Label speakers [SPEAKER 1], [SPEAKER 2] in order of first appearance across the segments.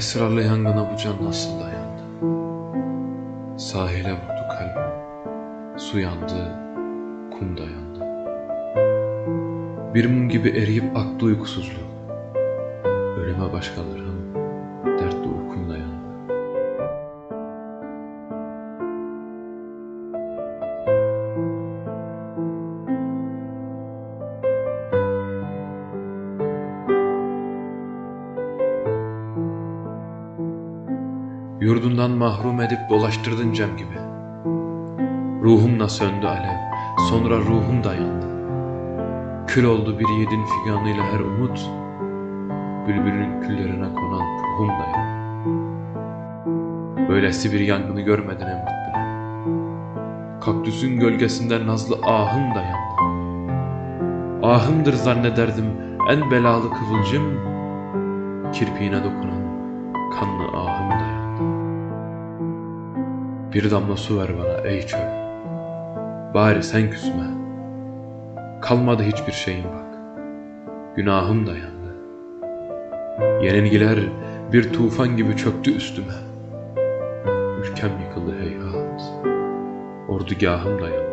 [SPEAKER 1] O esrarlı yangına bu can nasıl dayandı? Sahile vurdu kalbim. Su yandı, kum dayandı. Bir mum gibi eriyip aktı uykusuzluğum. Ölüme başkalarım, dertli uykum Yurdundan mahrum edip dolaştırdın cem gibi. Ruhumla söndü alev, sonra ruhum dayandı. Kül oldu bir yiğidin figanıyla her umut, bülbülün küllerine konan ruhum dayandı. Böylesi bir yangını görmeden en bile. Kaktüsün gölgesinde nazlı ahım dayandı. Ahımdır zannederdim en belalı kıvılcım, kirpiğine dokunan kanlı ahım. Bir damla su ver bana ey çöl. Bari sen küsme. Kalmadı hiçbir şeyim bak. Günahım dayandı. Yenilgiler bir tufan gibi çöktü üstüme. Ülkem yıkıldı heyhat. Ordugahım dayandı.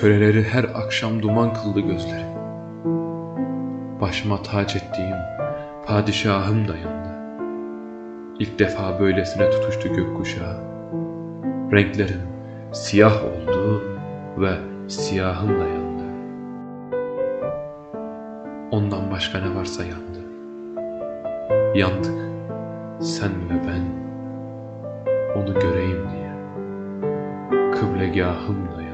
[SPEAKER 1] Köleleri her akşam duman kıldı gözleri. Başıma taç ettiğim padişahım dayandı. İlk defa böylesine tutuştu gökkuşağı. Renklerim siyah oldu ve siyahım dayandı. Ondan başka ne varsa yandı. Yandık sen ve ben onu göreyim diye. Kıblegahım dayandı.